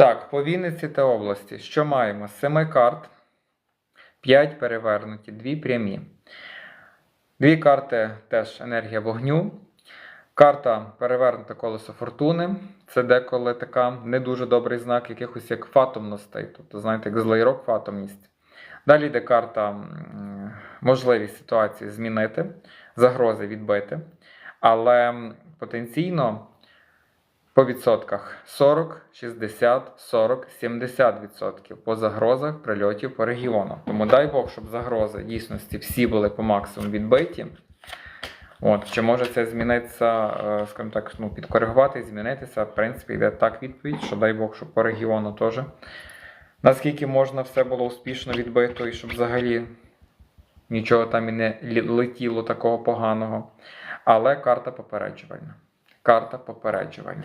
Так, по Вінниці та області. Що маємо? 7 карт, 5 перевернуті, 2 прямі. Дві карти теж енергія вогню. Карта перевернуте колесо фортуни. Це деколи така не дуже добрий знак, якихось як фатомностей. Тобто, знаєте, як злий рок фатомність. Далі йде карта можливість ситуації змінити, загрози відбити. Але потенційно по відсотках 40, 60, 40, 70 відсотків по загрозах прильотів по регіону. Тому дай Бог, щоб загрози дійсності всі були по максимуму відбиті. От, чи може це змінитися, е, скажімо так, ну, підкоригувати, змінитися? В принципі, йде так відповідь, що дай Бог, щоб по регіону теж. Наскільки можна все було успішно відбито, і щоб взагалі нічого там і не летіло такого поганого. Але карта попереджувальна. Карта попереджувальна.